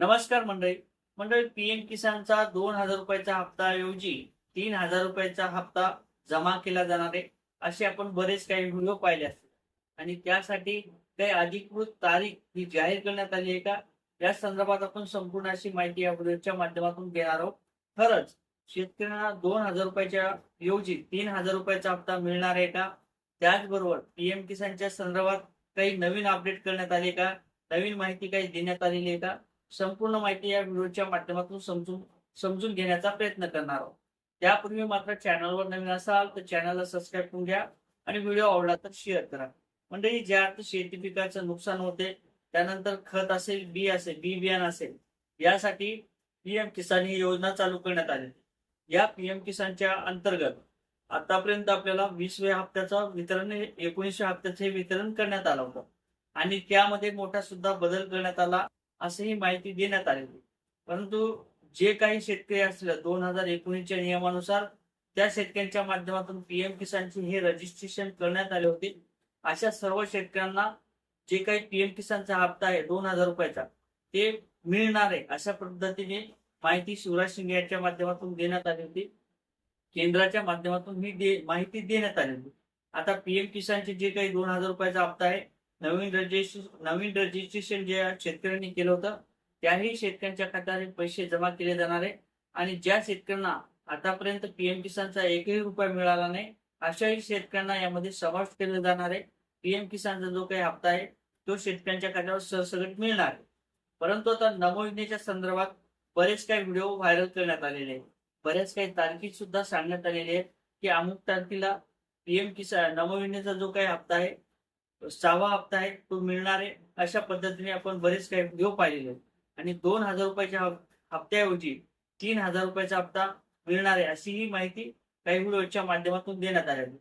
नमस्कार मंडळी. मंडळी पीएम किसानचा दोन हजार रुपयाचा हप्ता ऐवजी तीन हजार रुपयाचा हप्ता जमा केला जाणार आहे. असे आपण बरेच काही व्हिडिओ पाहिले असतील. आणि त्यासाठी काही अधिकृत तारीख ही जाहीर करण्यात आली आहे का? या संदर्भात आपण संपूर्ण अशी माहिती या व्हिडिओच्या माध्यमातून घेणार आहोत. खरंच शेतकऱ्यांना दोन हजार रुपयाच्या ऐवजी तीन हजार रुपयाचा हप्ता मिळणार आहे का? त्याचबरोबर पीएम किसानच्या संदर्भात काही नवीन अपडेट करण्यात आले का? नवीन माहिती काही देण्यात आलेली आहे का? संपूर्ण माहिती या व्हिडिओच्या माध्यमातून समजून समजून घेण्याचा प्रयत्न करणार आहोत. त्यापूर्वी मात्र चॅनलवर नवीन असाल तर चॅनलला सबस्क्राईब करून घ्या आणि व्हिडिओ आवडला तर शेअर करा. म्हणजे ज्या अर्थ शेती पिकाचं नुकसान होते त्यानंतर खत असेल बी असेल बी बियाण असेल यासाठी पीएम किसान ही योजना चालू करण्यात आली. या पीएम किसानच्या अंतर्गत आतापर्यंत आपल्याला वीसव्या हप्त्याचं वितरण हे एकोणीसव्या हप्त्याचं हे वितरण करण्यात आलं होतं. आणि त्यामध्ये मोठा सुद्धा बदल करण्यात आला. अशी माहिती देण्यात आली होती परंतु जे काही शेतकरी असतील दोन हजार एकोणीसच्या नियमानुसार त्या शेतकऱ्यांच्या माध्यमातून पीएम किसानचे हे रजिस्ट्रेशन करण्यात आले होते. अशा सर्व शेतकऱ्यांना जे काही पीएम किसानचा हप्ता आहे दोन हजार रुपयाचा ते मिळणार आहे अशा पद्धतीने माहिती शिवराज शिंदे यांच्या माध्यमातून देण्यात आली होती. केंद्राच्या माध्यमातून ही दे, माहिती देण्यात आली होती आता पीएम किसानचे जे काही दोन हजार रुपयाचा हप्ता आहे नवीन रजिस्ट्रेशन नवीन रजिस्ट्रेशन जे शेतकऱ्यांनी केलं होतं त्याही शेतकऱ्यांच्या खात्यात पैसे जमा केले जाणार आहे. आणि ज्या शेतकऱ्यांना आतापर्यंत पीएम किसानचा एकही रुपया मिळाला नाही अशाही शेतकऱ्यांना यामध्ये समावेश केला जाणार आहे. पीएम किसानचा जो काही हप्ता आहे तो शेतकऱ्यांच्या खात्यावर सरसगट मिळणार आहे. परंतु आता नमो योजनेच्या संदर्भात बरेच काही व्हिडिओ व्हायरल करण्यात आलेले आहेत. बऱ्याच काही तारखी सुद्धा सांगण्यात आलेले आहेत की अमुक तारखेला पीएम किसान नमो योजनेचा जो काही हप्ता आहे सहावा हप्ता आहे तो मिळणार आहे. अशा पद्धतीने आपण बरेच काही घेऊ पाहिलेले आणि दोन हजार रुपयाच्या हप्त्याऐवजी तीन हजार रुपयाचा हप्ता मिळणार आहे अशी ही माहिती काही व्हिडिओच्या माध्यमातून देण्यात आलेली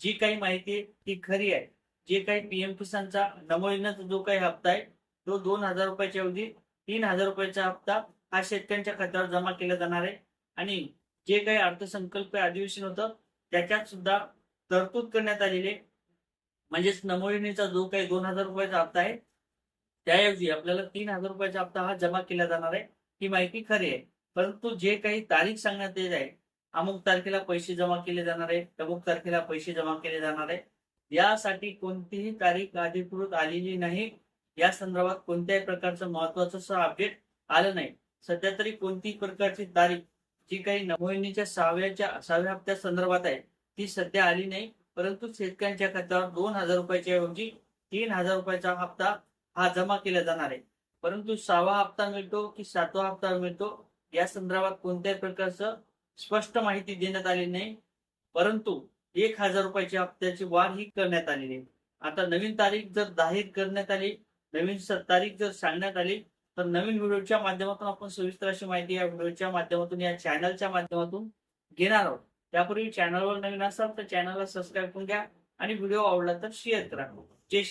जी काही माहिती ती खरी आहे. जे काही पीएम किसानचा नमो जो काही हप्ता आहे तो दोन हजार रुपयाच्या ऐवजी तीन हजार रुपयाचा हप्ता हा शेतकऱ्यांच्या खात्यावर जमा केला जाणार आहे. आणि जे काही अर्थसंकल्प अधिवेशन होतं त्याच्यात सुद्धा तरतूद करण्यात आलेली आहे. म्हणजेच नमो जो काही दोन हजार रुपयाचा हप्ता आहे त्याऐवजी आपल्याला तीन हजार रुपयाचा हप्ता हा जमा केला जाणार आहे. ही माहिती खरी आहे. परंतु जे काही तारीख सांगण्यात येत आहे अमुक तारखेला पैसे जमा केले जाणार आहे अमुक तारखेला पैसे जमा केले जाणार आहे. यासाठी कोणतीही तारीख अधिकृत आलेली नाही. या संदर्भात कोणत्याही प्रकारचं महत्वाचं अपडेट आलं नाही. सध्या तरी कोणतीही प्रकारची तारीख जी काही नमोहिनीच्या सहाव्याच्या सहाव्या हप्त्या संदर्भात आहे ती सध्या आली नाही. परंतु शेतकऱ्यांच्या खात्यावर दोन हजार रुपयाच्या ऐवजी तीन हजार रुपयाचा हप्ता हा जमा केला जाणार आहे. परंतु सहावा हप्ता मिळतो की सातवा हप्ता मिळतो या संदर्भात कोणत्याही प्रकारचं स्पष्ट माहिती देण्यात आली नाही. परंतु एक हजार रुपयाच्या हप्त्याची वाढ ही करण्यात आलेली आहे. आता नवीन तारीख जर जाहीर करण्यात आली नवीन तारीख जर सांगण्यात आली तर नवीन व्हिडिओच्या माध्यमातून आपण सविस्तर अशी माहिती या व्हिडिओच्या माध्यमातून या चॅनलच्या माध्यमातून घेणार आहोत. त्यापूर्वी चॅनलवर नवीन असाल तर चॅनलला सबस्क्राईब करून घ्या आणि व्हिडिओ आवडला तर शेअर करा.